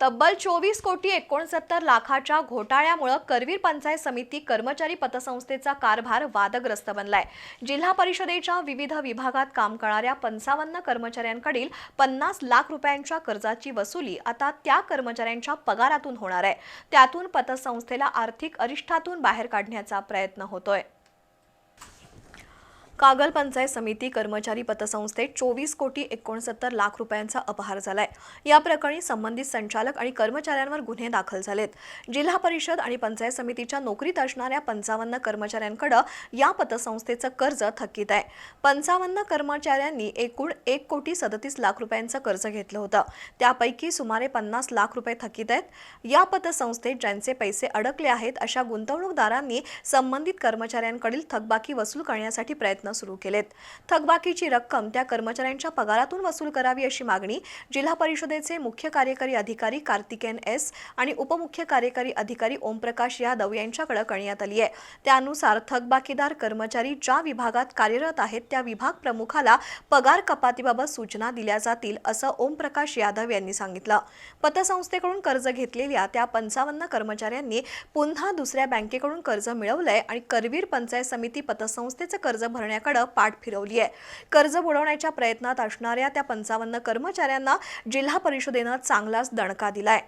तब्बल चोवीस कोटी एकोणसत्तर लाखाच्या घोटाळ्यामुळे करवीर पंचायत समिती कर्मचारी पतसंस्थेचा कारभार वादग्रस्त बनलाय. जिल्हा परिषदेच्या विविध विभागात काम करणाऱ्या पंचावन्न कर्मचाऱ्यांकडील पन्नास लाख रुपयांच्या कर्जाची वसुली आता त्या कर्मचाऱ्यांच्या पगारातून होणार आहे. त्यातून पतसंस्थेला आर्थिक अरिष्ठातून बाहेर काढण्याचा प्रयत्न होतोय. कागल पंचायत समिती कर्मचारी पतसंस्थेत चोवीस कोटी एकोणसत्तर लाख रुपयांचा अपहार झालाय. या प्रकरणी संबंधित संचालक आणि कर्मचाऱ्यांवर गुन्हे दाखल झालेत. जिल्हा परिषद आणि पंचायत समितीच्या नोकरीत असणाऱ्या पंचावन्न कर्मचाऱ्यांकडे या पतसंस्थेचं कर्ज थकीत आहे. पंचावन्न कर्मचाऱ्यांनी एकूण एक कोटी सदतीस लाख रुपयांचं कर्ज घेतलं होतं. त्यापैकी सुमारे पन्नास लाख रुपये थकीत आहेत. या पतसंस्थेत ज्यांचे पैसे अडकले आहेत अशा गुंतवणूकदारांनी संबंधित कर्मचाऱ्यांकडील थकबाकी वसूल करण्यासाठी प्रयत्न सुरू केलेत. थकबाकीची रक्कम त्या कर्मचाऱ्यांच्या पगारातून वसूल करावी अशी मागणी जिल्हा परिषदेचे मुख्य कार्यकारी अधिकारी कार्तिकेन एस आणि उपमुख्य कार्यकारी अधिकारी ओमप्रकाश यादव यांच्याकडे करण्यात आली आहे. त्यानुसार थकबाकीदार कर्मचारी ज्या विभागात कार्यरत आहेत त्या विभाग प्रमुखाला पगार कपातीबाबत सूचना दिल्या जातील असं ओमप्रकाश यादव यांनी सांगितलं. पतसंस्थेकडून कर्ज घेतलेल्या त्या पंचावन्न कर्मचाऱ्यांनी पुन्हा दुसऱ्या बँकेकडून कर्ज मिळवलंय आणि करवीर पंचायत समिती पतसंस्थेचं कर्ज भरण्याकडे पाठ फिरवली आहे. कर्ज बुडवण्याच्या प्रयत्नात असणाऱ्या त्या पंचावन्न कर्मचाऱ्यांना जिल्हा परिषदेनं चांगलाच दणका दिलाय.